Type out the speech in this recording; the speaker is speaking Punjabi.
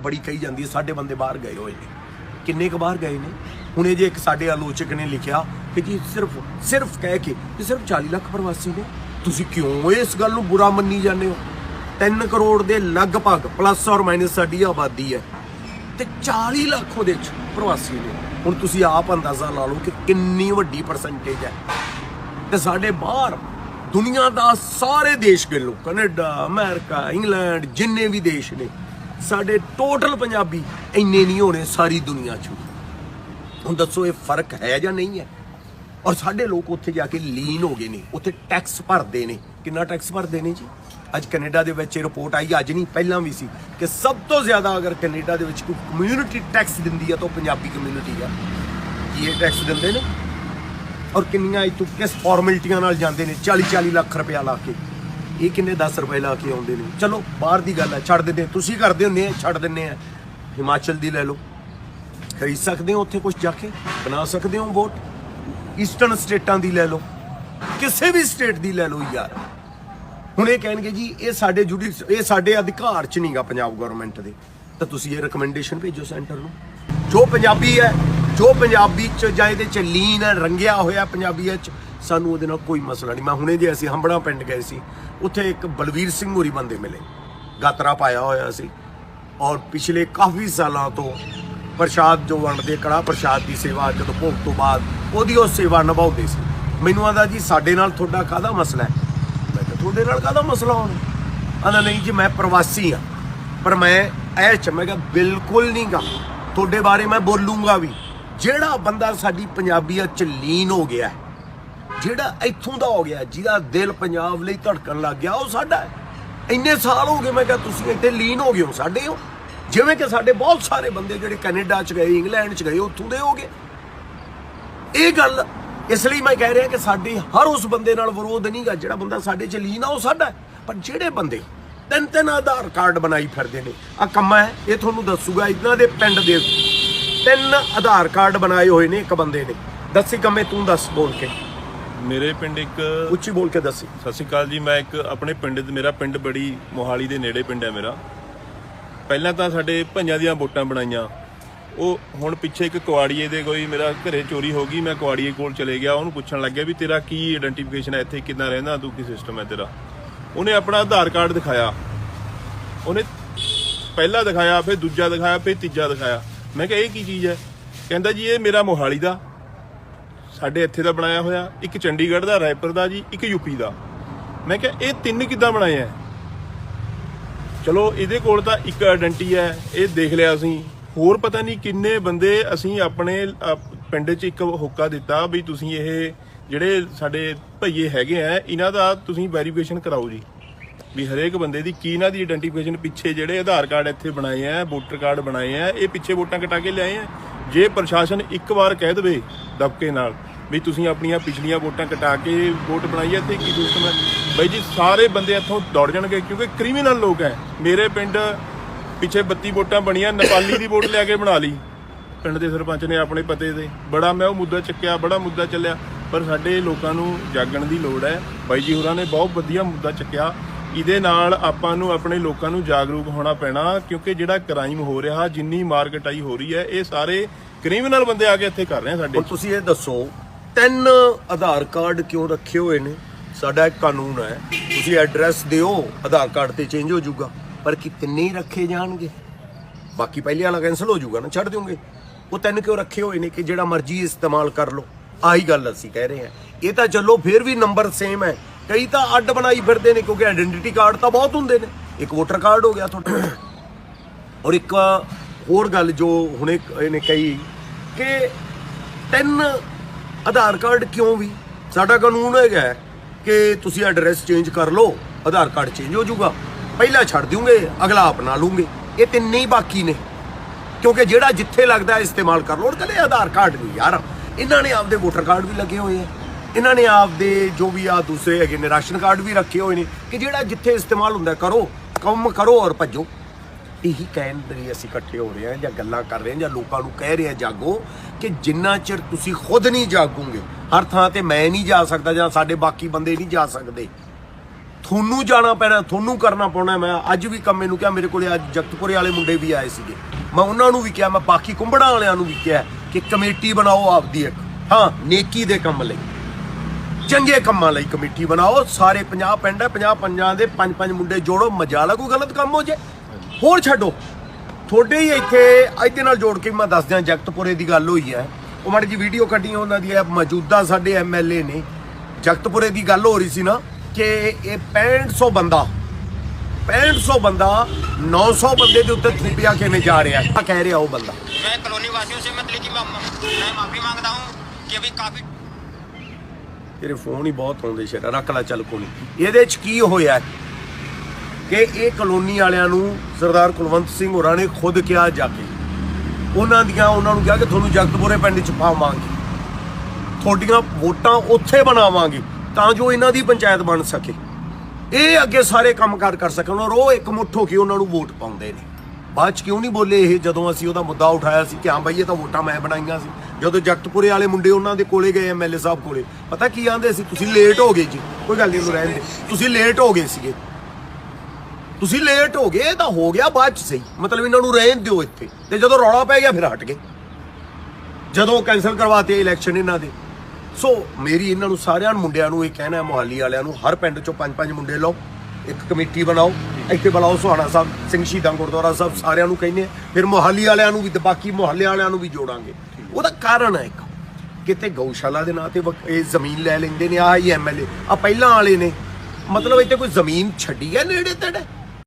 ਬੜੀ ਕਹੀ ਜਾਂਦੀ ਹੈ, ਸਾਡੇ ਬੰਦੇ ਬਾਹਰ ਗਏ ਹੋਏ ਨੇ। ਕਿੰਨੇ ਕੁ ਬਾਹਰ ਗਏ ਨੇ? ਹੁਣੇ ਜੇ ਇੱਕ ਸਾਡੇ ਆਲੋਚਕ ਨੇ ਲਿਖਿਆ ਕਿ ਜੀ ਸਿਰਫ ਸਿਰਫ ਕਹਿ ਕੇ ਕਿ ਸਿਰਫ 40 ਲੱਖ ਪ੍ਰਵਾਸੀ ਨੇ। ਤੁਸੀਂ ਕਿਉਂ ਇਸ ਗੱਲ ਨੂੰ ਬੁਰਾ ਮੰਨੀ ਜਾਂਦੇ ਹੋ? 3 ਕਰੋੜ ਦੇ ਲਗਭਗ ਪਲੱਸ ਔਰ ਮਾਈਨਸ ਸਾਡੀ ਆਬਾਦੀ ਹੈ ਤੇ 40 ਲੱਖ ਉਹਦੇ ਚ ਪ੍ਰਵਾਸੀ ਨੇ। ਹੁਣ ਤੁਸੀਂ ਆਪ ਅੰਦਾਜ਼ਾ ਲਾ ਲਓ ਕਿ ਕਿੰਨੀ ਵੱਡੀ ਪਰਸੈਂਟੇਜ ਹੈ। ਤੇ ਸਾਡੇ ਬਾਹਰ ਦੁਨੀਆ ਦਾ ਸਾਰੇ ਦੇਸ਼ ਗਿਣ ਲਓ ਕੈਨੇਡਾ, ਅਮਰੀਕਾ, ਇੰਗਲੈਂਡ, ਜਿੰਨੇ ਵੀ ਦੇਸ਼ ਨੇ ਸਾਡੇ ਟੋਟਲ ਪੰਜਾਬੀ ਇੰਨੇ ਨਹੀਂ ਹੋਣੇ ਸਾਰੀ ਦੁਨੀਆ 'ਚ। ਹੁਣ ਦੱਸੋ ਇਹ ਫ਼ਰਕ ਹੈ ਜਾਂ ਨਹੀਂ ਹੈ? ਔਰ ਸਾਡੇ ਲੋਕ ਉੱਥੇ ਜਾ ਕੇ ਲੀਨ ਹੋ ਗਏ ਨੇ, ਉੱਥੇ ਟੈਕਸ ਭਰਦੇ ਨੇ। ਕਿੰਨਾ ਟੈਕਸ ਭਰਦੇ ਨੇ ਜੀ? ਅੱਜ ਕੈਨੇਡਾ ਦੇ ਵਿੱਚ ਇਹ ਰਿਪੋਰਟ ਆਈ, ਅੱਜ ਨਹੀਂ, ਪਹਿਲਾਂ ਵੀ ਸੀ ਕਿ ਸਭ ਤੋਂ ਜ਼ਿਆਦਾ ਅਗਰ ਕੈਨੇਡਾ ਦੇ ਵਿੱਚ ਕੋਈ ਕਮਿਊਨਿਟੀ ਟੈਕਸ ਦਿੰਦੀ ਆ ਤਾਂ ਉਹ ਪੰਜਾਬੀ ਕਮਿਊਨਿਟੀ ਆ। ਕੀ ਇਹ ਟੈਕਸ ਦਿੰਦੇ ਨੇ? ਔਰ ਕਿੰਨੀਆਂ ਇਤੋਂ ਕਿਸ ਫਾਰਮੈਲਿਟੀਆਂ ਨਾਲ ਜਾਂਦੇ ਨੇ? 40 40 ਲੱਖ ਰੁਪਇਆ ਲਾ ਕੇ। ਇਹ ਕਿੰਨੇ 10 ਰੁਪਏ ਲਾ ਕੇ ਆਉਂਦੇ ਨੇ? ਚਲੋ, ਬਾਹਰ ਦੀ ਗੱਲ ਹੈ, ਛੱਡ ਦਿੰਦੇ ਤੁਸੀਂ ਕਰਦੇ ਹੁੰਦੇ ਆ, ਛੱਡ ਦਿੰਦੇ ਆ। ਹਿਮਾਚਲ ਦੀ ਲੈ ਲਓ। ਖਰੀਦ ਸਕਦੇ ਹੋ ਉੱਥੇ ਕੁਝ ਜਾ ਕੇ? ਬਣਾ ਸਕਦੇ ਹੋ ਵੋਟ? ਈਸਟਰਨ ਸਟੇਟਾਂ ਦੀ ਲੈ ਲਓ। ਕਿਸੇ ਵੀ ਸਟੇਟ ਦੀ ਲੈ ਲਓ ਯਾਰ। ਹੁਣ ਇਹ ਕਹਿਣਗੇ ਜੀ, ਇਹ ਸਾਡੇ ਜੁਡੀਸ, ਇਹ ਸਾਡੇ ਅਧਿਕਾਰ ਚ ਨਹੀਂਗਾ ਪੰਜਾਬ ਗਵਰਨਮੈਂਟ ਦੇ। ਤਾਂ ਤੁਸੀਂ ਇਹ ਰეკਮੈਂਡੇਸ਼ਨ ਭੇਜੋ ਸੈਂਟਰ ਨੂੰ। ਜੋ ਪੰਜਾਬੀ ਹੈ, ਜੋ ਪੰਜਾਬੀ ਚ ਜਾਂ ਇਹਦੇ ਚ ਲੀਨ ਹੈ, ਰੰਗਿਆ ਹੋਇਆ ਪੰਜਾਬੀਅਤ ਚ ਸਾਨੂੰ ਉਹਦੇ ਨਾਲ ਕੋਈ ਮਸਲਾ ਨਹੀਂ। ਮੈਂ ਹੁਣੇ ਜੇ ਅਸੀਂ ਹੰਬੜਾ ਪਿੰਡ ਗਏ ਸੀ ਉੱਥੇ ਇੱਕ ਬਲਵੀਰ ਸਿੰਘ ਹੋਰੀ ਬੰਦੇ ਮਿਲੇ। ਗਾਤਰਾ ਪਾਇਆ ਹੋਇਆ ਸੀ। ਔਰ ਪਿਛਲੇ ਕਾਫੀ ਸਾਲਾਂ ਤੋਂ ਪ੍ਰਸ਼ਾਦ ਜੋ ਵੰਡਦੇ ਕੜਾ ਪ੍ਰਸ਼ਾਦ ਦੀ ਸੇਵਾ ਜਦੋਂ ਭੋਗ ਤੋਂ ਬਾਅਦ ਉਹਦੀ ਉਹ ਸੇਵਾ ਨਿਭਾਉਂਦੇ ਸੀ। ਮੈਨੂੰ ਆਂਦਾ ਜੀ ਸਾਡੇ ਨਾਲ ਤੁਹਾਡਾ ਕਾਹਦਾ ਮਸਲਾ ਹੈ? ਮੈਂ ਕਿਹਾ ਤੁਹਾਡੇ ਨਾਲ ਕਾਹਦਾ ਮਸਲਾ ਹੋਣਾ? ਆਂਦਾ ਨਹੀਂ ਜੀ ਮੈਂ ਪ੍ਰਵਾਸੀ ਆ ਪਰ ਮੈਂ ਇਹ ਚ ਮੈਂ ਕਿਹਾ ਬਿਲਕੁਲ ਨਹੀਂ ਗਾ। ਤੁਹਾਡੇ ਬਾਰੇ ਮੈਂ ਬੋਲੂੰਗਾ ਵੀ। ਜਿਹੜਾ ਬੰਦਾ ਸਾਡੀ ਪੰਜਾਬੀਅਤ ਚ ਲੀਨ ਹੋ ਗਿਆ ਹੈ, ਜਿਹੜਾ ਇੱਥੋਂ ਦਾ ਹੋ ਗਿਆ, ਜਿਹਦਾ ਦਿਲ ਪੰਜਾਬ ਲਈ ਧੜਕਣ ਲੱਗ ਗਿਆ, ਉਹ ਸਾਡਾ ਹੈ। ਇੰਨੇ ਸਾਲ ਹੋ ਗਏ, ਮੈਂ ਕਿਹਾ ਤੁਸੀਂ ਇੱਥੇ ਲੀਨ ਹੋ ਗਏ ਹੋ, ਸਾਡੇ ਹੋ। ਜਿਵੇਂ ਕਿ ਸਾਡੇ ਬਹੁਤ ਸਾਰੇ ਬੰਦੇ ਜਿਹੜੇ ਕੈਨੇਡਾ ਚ ਗਏ, ਇੰਗਲੈਂਡ ਚ ਗਏ, ਉੱਥੋਂ ਦੇ ਹੋ ਗਏ। ਇਹ ਗੱਲ ਇਸ ਲਈ ਮੈਂ ਕਹਿ ਰਿਹਾ ਕਿ ਸਾਡੇ ਹਰ ਉਸ ਬੰਦੇ ਨਾਲ ਵਿਰੋਧ ਨਹੀਂਗਾ ਜਿਹੜਾ ਬੰਦਾ ਸਾਡੇ ਚ ਲੀਨ ਆ, ਉਹ ਸਾਡਾ ਪਰ ਜਿਹੜੇ ਬੰਦੇ ਤਿੰਨ ਤਿੰਨ ਆਧਾਰ ਕਾਰਡ ਬਣਾਈ ਫਿਰਦੇ ਨੇ ਆ ਕੰਮਾ ਹੈ, ਇਹ ਤੁਹਾਨੂੰ ਦੱਸੂਗਾ ਇਹਨਾਂ ਦੇ ਪਿੰਡ ਦੇ ਤਿੰਨ ਆਧਾਰ ਕਾਰਡ ਬਣਾਏ ਹੋਏ ਨੇ ਇੱਕ ਬੰਦੇ ਨੇ। ਦੱਸੀ ਕੰਮੇ, ਤੂੰ ਦੱਸ ਬੋਲ ਕੇ। ਮੇਰੇ ਪਿੰਡ ਇੱਕ ਉੱਚੀ ਬੋਲ ਕੇ ਦੱਸੀ। ਸਤਿ ਸ਼੍ਰੀ ਅਕਾਲ ਜੀ ਮੈਂ ਇੱਕ ਆਪਣੇ ਪਿੰਡ ਮੇਰਾ ਪਿੰਡ ਬੜੀ ਮੋਹਾਲੀ ਦੇ ਨੇੜੇ ਪਿੰਡ ਹੈ ਮੇਰਾ। ਪਹਿਲਾਂ ਤਾਂ ਸਾਡੇ ਭਈਆਂ ਦੀਆਂ ਵੋਟਾਂ ਬਣਾਈਆਂ। ਉਹ ਹੁਣ ਪਿੱਛੇ ਇੱਕ ਕੁਆੜੀਏ ਦੇ ਕੋਈ ਮੇਰਾ ਘਰੇ ਚੋਰੀ ਹੋ ਗਈ ਮੈਂ ਕੁਆੜੀਏ ਕੋਲ ਚਲੇ ਗਿਆ ਉਹਨੂੰ ਪੁੱਛਣ ਲੱਗਿਆ ਵੀ ਤੇਰਾ ਕੀ ਆਇਡੈਂਟੀਫਿਕੇਸ਼ਨ ਹੈ ਇੱਥੇ ਕਿੱਦਾਂ ਰਹਿੰਦਾ ਤੂੰ ਕੀ ਸਿਸਟਮ ਹੈ ਤੇਰਾ? ਉਹਨੇ ਆਪਣਾ ਆਧਾਰ ਕਾਰਡ ਦਿਖਾਇਆ। ਉਹਨੇ ਪਹਿਲਾ ਦਿਖਾਇਆ ਫਿਰ ਦੂਜਾ ਦਿਖਾਇਆ ਫਿਰ ਤੀਜਾ ਦਿਖਾਇਆ। ਮੈਂ ਕਿਹਾ ਇਹ ਕੀ ਚੀਜ਼ ਹੈ? ਕਹਿੰਦਾ ਜੀ ਇਹ ਮੇਰਾ ਮੋਹਾਲੀ ਦਾ। ਸਾਡੇ ਇੱਥੇ ਦਾ ਬਣਾਇਆ ਹੋਇਆ, ਇੱਕ ਚੰਡੀਗੜ੍ਹ ਦਾ, ਰਾਏਪੁਰ ਦਾ ਜੀ, ਇੱਕ ਯੂਪੀ ਦਾ। ਮੈਂ ਕਿਹਾ, ਇਹ ਤਿੰਨ ਕਿੱਦਾਂ ਬਣਾਏ ਆ ਚਲੋ, ਇਹਦੇ ਕੋਲ ਤਾਂ ਇੱਕ ਆਇਡੈਂਟੀ ਹੈ ਇਹ ਦੇਖ ਲਿਆ ਅਸੀਂ। ਹੋਰ ਪਤਾ ਨਹੀਂ ਕਿੰਨੇ ਬੰਦੇ ਅਸੀਂ ਆਪਣੇ ਪਿੰਡ 'ਚ ਇੱਕ ਹੋਕਾ ਦਿੱਤਾ ਵੀ ਤੁਸੀਂ ਇਹ ਜਿਹੜੇ ਸਾਡੇ ਭਈਏ ਹੈਗੇ ਆ ਇਹਨਾਂ ਦਾ ਤੁਸੀਂ ਵੈਰੀਫਿਕੇਸ਼ਨ ਕਰਾਓ ਜੀ। ਵੀ ਹਰੇਕ ਬੰਦੇ ਦੀ ਕੀ ਇਹਨਾਂ ਦੀ ਆਇਡੈਂਟੀਫਿਕੇਸ਼ਨ ਪਿੱਛੇ ਜਿਹੜੇ ਆਧਾਰ ਕਾਰਡ ਇੱਥੇ ਬਣਾਏ ਆ ਵੋਟਰ ਕਾਰਡ ਬਣਾਏ ਆ ਇਹ ਪਿੱਛੇ ਵੋਟਾਂ ਕਟਾ ਕੇ ਲਿਆਏ ਆ ਜੇ ਪ੍ਰਸ਼ਾਸਨ ਇੱਕ ਵਾਰ ਕਹਿ ਦੇਵੇ ਦਬਕੇ ਨਾਲ ਵੀ ਤੁਸੀਂ ਆਪਣੀਆਂ ਪਿਛਲੀਆਂ ਵੋਟਾਂ ਕਟਾ ਕੇ ਵੋਟ ਬਣਾਈ ਹੈ ਤੇ ਕੀ ਸਿਸਟਮ ਹੈ ਬਈ ਜੀ, ਸਾਰੇ ਬੰਦੇ ਇੱਥੋਂ ਦੌੜ ਜਾਣਗੇ ਕਿਉਂਕਿ ਕ੍ਰਿਮੀਨਲ ਲੋਕ ਹੈ। ਮੇਰੇ ਪਿੰਡ ਪਿੱਛੇ 32 ਵੋਟਾਂ ਬਣੀਆਂ, ਨੇਪਾਲੀ ਦੀ ਵੋਟ ਲੈ ਕੇ ਬਣਾ ਲਈ। ਪਿੰਡ ਦੇ ਸਰਪੰਚ ਨੇ ਆਪਣੇ ਪਤੇ ਤੇ। ਬੜਾ ਮੈਂ ਉਹ ਮੁੱਦਾ ਚੱਕਿਆ, ਬੜਾ ਮੁੱਦਾ ਚੱਲਿਆ, ਪਰ ਸਾਡੇ ਲੋਕਾਂ ਨੂੰ ਜਾਗਣ ਦੀ ਲੋੜ ਹੈ। ਬਾਈ ਜੀ, ਹੋਰਾਂ ਨੇ ਬਹੁਤ ਵਧੀਆ ਮੁੱਦਾ ਚੱਕਿਆ। ਇਹਦੇ ਨਾਲ ਆਪਾਂ ਨੂੰ ਆਪਣੇ ਲੋਕਾਂ ਨੂੰ ਜਾਗਰੂਕ ਹੋਣਾ ਪੈਣਾ, ਕਿਉਂਕਿ ਜਿਹੜਾ ਕ੍ਰਾਈਮ ਹੋ ਰਿਹਾ, ਜਿੰਨੀ ਮਾਰਕਟਾਈ ਹੋ ਰਹੀ ਹੈ, ਇਹ ਸਾਰੇ ਕ੍ਰਿਮੀਨਲ ਬੰਦੇ ਆ ਕੇ ਇੱਥੇ ਕਰ ਰਹੇ ਆ ਸਾਡੇ। ਹੁਣ ਤੁਸੀਂ ਇਹ ਦੱਸੋ, ਤਿੰਨ ਆਧਾਰ ਕਾਰਡ ਕਿਉਂ ਰੱਖੇ ਹੋਏ ਨੇ? ਸਾਡਾ ਇੱਕ ਕਾਨੂੰਨ ਹੈ, ਤੁਸੀਂ ਐਡਰੈਸ ਦਿਓ, ਆਧਾਰ ਕਾਰਡ ਤੇ ਚੇਂਜ ਹੋ ਜਾਊਗਾ, ਪਰ ਕਿੰਨੇ ਰੱਖੇ ਜਾਣਗੇ? ਬਾਕੀ ਪਹਿਲੇ ਵਾਲਾ ਕੈਨਸਲ ਹੋ ਜਾਊਗਾ ਨਾ, ਛੱਡ ਦਿਓਗੇ। ਉਹ ਤਿੰਨ ਕਿਉਂ ਰੱਖੇ ਹੋਏ ਨੇ ਕਿ ਜਿਹੜਾ ਮਰਜ਼ੀ ਇਸਤੇਮਾਲ ਕਰ ਲਓ? ਆਹੀ ਗੱਲ ਅਸੀਂ ਕਹਿ ਰਹੇ ਹਾਂ। ਇਹ ਤਾਂ ਚਲੋ, ਫਿਰ ਵੀ ਨੰਬਰ ਸੇਮ ਹੈ। ਕਈ ਤਾਂ ਅੱਡ ਬਣਾਈ ਫਿਰਦੇ ਨੇ ਕਿਉਂਕਿ ਆਇਡੈਂਟੀਟੀ ਕਾਰਡ ਤਾਂ ਬਹੁਤ ਹੁੰਦੇ ਨੇ। ਇੱਕ ਵੋਟਰ ਕਾਰਡ ਹੋ ਗਿਆ ਤੁਹਾਡਾ। ਔਰ ਇੱਕ ਹੋਰ ਗੱਲ ਜੋ ਹੁਣੇ ਇਹਨੇ ਕਹੀ ਕਿ ਤਿੰਨ ਆਧਾਰ ਕਾਰਡ ਕਿਉਂ ਵੀ? ਸਾਡਾ ਕਾਨੂੰਨ ਹੈਗਾ ਕਿ ਤੁਸੀਂ ਐਡਰੈਸ ਚੇਂਜ ਕਰ ਲਓ, ਆਧਾਰ ਕਾਰਡ ਚੇਂਜ ਹੋ ਜਾਊਗਾ। ਪਹਿਲਾ ਛੱਡ ਦਿਓਗੇ, ਅਗਲਾ ਆਪਣਾ ਲੂੰਗੇ ਇਹ ਤਿੰਨੇ ਹੀ ਬਾਕੀ ਨੇ। ਕਿਉਂਕਿ ਜਿਹੜਾ ਜਿੱਥੇ ਲੱਗਦਾ ਇਸਤੇਮਾਲ ਕਰ ਲਓ। ਔਰ ਕਦੇ ਆਧਾਰ ਕਾਰਡ ਨਹੀਂ ਯਾਰ, ਇਹਨਾਂ ਨੇ ਆਪਦੇ ਵੋਟਰ ਕਾਰਡ ਵੀ ਲੱਗੇ ਹੋਏ ਆ। ਇਹਨਾਂ ਨੇ ਆਪਦੇ ਜੋ ਵੀ ਆ ਦੂਸਰੇ ਹੈਗੇ ਨੇ ਰਾਸ਼ਨ ਕਾਰਡ ਵੀ ਰੱਖੇ ਹੋਏ ਨੇ ਕਿ ਜਿਹੜਾ ਜਿੱਥੇ ਇਸਤੇਮਾਲ ਹੁੰਦਾ ਕਰੋ, ਕੰਮ ਕਰੋ ਔਰ ਭੱਜੋ। ਇਹੀ ਕਹਿਣ ਲਈ ਅਸੀਂ ਇਕੱਠੇ ਹੋ ਰਹੇ ਹਾਂ ਜਾਂ ਗੱਲਾਂ ਕਰ ਰਹੇ ਹਾਂ ਜਾਂ ਲੋਕਾਂ ਨੂੰ ਕਹਿ ਰਹੇ ਹਾਂ, ਜਾਗੋ ਕਿ ਜਿੰਨਾ ਚਿਰ ਤੁਸੀਂ ਖੁਦ ਨਹੀਂ ਜਾਗੋਗੇ, ਹਰ ਥਾਂ ਤੇ ਮੈਂ ਨਹੀਂ ਜਾ ਸਕਦਾ ਜਾਂ ਸਾਡੇ ਬਾਕੀ ਬੰਦੇ ਨਹੀਂ ਜਾ ਸਕਦੇ। ਤੁਹਾਨੂੰ ਜਾਣਾ ਪੈਣਾ, ਤੁਹਾਨੂੰ ਕਰਨਾ ਪੈਣਾ, ਮੈਂ ਅੱਜ ਵੀ ਕੰਮ ਨੂੰ ਕਿਹਾ, ਮੇਰੇ ਕੋਲੇ ਅੱਜ ਜਗਤਪੁਰੇ ਵਾਲੇ ਮੁੰਡੇ ਵੀ ਆਏ ਸੀਗੇ। ਮੈਂ ਉਹਨਾਂ ਨੂੰ ਵੀ ਕਿਹਾ, ਮੈਂ ਬਾਕੀ ਕੁੰਬੜਾਂ ਵਾਲਿਆਂ ਨੂੰ ਵੀ ਕਿਹਾ ਕਿ ਕਮੇਟੀ ਬਣਾਓ ਆਪਦੀ ਇੱਕ। ਹਾਂ, ਨੇਕੀ ਦੇ ਕੰਮ ਲਈ। ਚੰਗੇ ਕੰਮਾਂ ਲਈ ਕਮੇਟੀ ਬਣਾਓ ਸਾਰੇ 50 ਪਿੰਡ ਹੈ 50 ਪੰਜਾਂ ਦੇ ਪੰਜ ਪੰਜ ਮੁੰਡੇ ਜੋੜੋ ਮਜਾਲਾ ਕੋਈ ਗਲਤ ਕੰਮ ਹੋ ਜੇ ਹੋਰ ਛੱਡੋ ਤੁਹਾਡੇ ਹੀ ਇੱਥੇ ਇਹਦੇ ਨਾਲ ਜੋੜ ਕੇ ਮੈਂ ਦੱਸ ਦਿਆਂ ਜਗਤਪੁਰੇ ਦੀ ਗੱਲ ਹੋਈ ਹੈ ਉਹ ਮਾੜੀ ਜੀ ਵੀਡੀਓ ਕੱਢੀ ਉਹਨਾਂ ਦੀ ਹੈ ਮੌਜੂਦਾ ਸਾਡੇ ਐਮਐਲਏ ਨੇ ਜਗਤਪੁਰੇ ਦੀ ਗੱਲ ਹੋ ਰਹੀ ਸੀ ਨਾ ਕਿ ਇਹ 6500 ਬੰਦਾ 6500 ਬੰਦਾ 900 ਬੰਦੇ ਦੇ ਉੱਤੇ ਥੁੱਪਿਆ ਕਿਵੇਂ ਜਾ ਰਿਹਾ ਹੈ ਕਹਿ ਰਿਹਾ ਉਹ ਬੰਦਾ मैं कॉलोनी वासियों से मतलब कि मैं मैं माफी मांगता हूँ कि अभी काफी ਤੇਰੇ ਫੋਨ ਹੀ ਬਹੁਤ ਆਉਂਦੇ ਸ਼ੇਰਾ, ਰੱਖ ਲੈ ਚੱਲ ਕੋਣੀ ਇਹਦੇ ਚ ਕੀ ਹੋਇਆ ਕਿ ਇਹ ਕਲੋਨੀ ਵਾਲਿਆਂ ਨੂੰ ਸਰਦਾਰ ਕੁਲਵੰਤ ਸਿੰਘ ਹੋਰਾਂ ਨੇ ਖੁਦ ਕਿਹਾ ਜਾ ਕੇ, ਉਹਨਾਂ ਦੀਆਂ, ਉਹਨਾਂ ਨੂੰ ਕਿਹਾ ਕਿ ਤੁਹਾਨੂੰ ਜਗਤਪੁਰੇ ਪਿੰਡ ਚ ਪਾਵਾਂਗੇ। ਤੁਹਾਡੀਆਂ ਵੋਟਾਂ ਉੱਥੇ ਬਣਾਵਾਂਗੇ ਤਾਂ ਜੋ ਇਹਨਾਂ ਦੀ ਪੰਚਾਇਤ ਬਣ ਸਕੇ। ਇਹ ਅੱਗੇ ਸਾਰੇ ਕੰਮਕਾਰ ਕਰ ਸਕਣ, ਔਰ ਉਹ ਇੱਕ ਮੁੱਠ ਹੋ ਕੇ ਉਹਨਾਂ ਨੂੰ ਵੋਟ ਪਾਉਂਦੇ ਨੇ। ਬਾਅਦ ਚ ਕਿਉਂ ਨਹੀਂ ਬੋਲੇ ਇਹ? ਜਦੋਂ ਅਸੀਂ ਉਹਦਾ ਮੁੱਦਾ ਉਠਾਇਆ ਸੀ ਕਿ ਹਾਂ ਬਈ ਇਹ ਤਾਂ ਵੋਟਾਂ ਮੈਂ ਬਣਾਈਆਂ ਸੀ। ਜਦੋਂ ਜਗਤਪੁਰੇ ਵਾਲੇ ਮੁੰਡੇ ਉਹਨਾਂ ਦੇ ਕੋਲੇ ਗਏ ਐਮਐਲਏ ਸਾਹਿਬ ਕੋਲੇ, ਪਤਾ ਕੀ ਆਂਦੇ ਸੀ? ਤੁਸੀਂ ਲੇਟ ਹੋ ਗਏ ਜੀ। ਕੋਈ ਗੱਲ ਨਹੀਂ ਉਹਨੂੰ ਰਹਿਣ ਦੇ। ਤੁਸੀਂ ਲੇਟ ਹੋ ਗਏ ਸੀਗੇ। ਤੁਸੀਂ ਲੇਟ ਹੋ ਗਏ ਤਾਂ ਹੋ ਗਿਆ ਬਾਅਦ ਚ ਸਹੀ। ਮਤਲਬ ਇਹਨਾਂ ਨੂੰ ਰਹਿਣ ਦਿਓ ਇੱਥੇ। ਤੇ ਜਦੋਂ ਰੌਲਾ ਪੈ ਗਿਆ, ਫਿਰ ਹਟ ਗਏ। ਜਦੋਂ ਕੈਨਸਲ ਕਰਵਾਤੇ ਇਲੈਕਸ਼ਨ ਇਹਨਾਂ ਦੇ। ਸੋ ਮੇਰੀ ਇਹਨਾਂ ਨੂੰ ਸਾਰਿਆਂ ਨੂੰ ਮੁੰਡਿਆਂ ਨੂੰ ਇਹ ਕਹਿਣਾ ਹੈ, ਮੁਹਾਲੀ ਵਾਲਿਆਂ ਨੂੰ, ਹਰ ਪਿੰਡ ਚੋਂ ਪੰਜ ਪੰਜ ਮੁੰਡੇ ਲਓ। ਇੱਕ ਕਮੇਟੀ ਬਣਾਓ, ਇੱਥੇ ਬੁਲਾਓ ਸੁਹਾਣਾ ਸਾਹਿਬ, ਸਿੰਘ ਸ਼ਹੀਦਾਂ ਗੁਰਦੁਆਰਾ ਸਾਹਿਬ ਸਾਰਿਆਂ ਨੂੰ ਕਹਿੰਦੇ ਫਿਰ ਮੁਹਾਲੀ ਵਾਲਿਆਂ ਨੂੰ ਵੀ ਤੇ ਬਾਕੀ ਮੁਹੱਲੇ ਵਾਲਿਆਂ ਨੂੰ ਵੀ ਜੋੜਾਂਗੇ। ਉਹਦਾ ਕਾਰਨ ਹੈ ਇੱਕ, ਕਿਤੇ ਗਊਸ਼ਾਲਾ ਦੇ ਨਾਂ ਤੇ ਇਹ ਜ਼ਮੀਨ ਲੈ ਲੈਂਦੇ ਨੇ, ਆਹ ਹੀ ਐਮਐਲਏ ਆ ਪਹਿਲਾਂ ਵਾਲੇ ਨੇ। ਮਤਲਬ ਇੱਥੇ ਕੋਈ ਜ਼ਮੀਨ ਛੱਡੀ ਹੈ ਨੇੜੇ ਤੇੜੇ?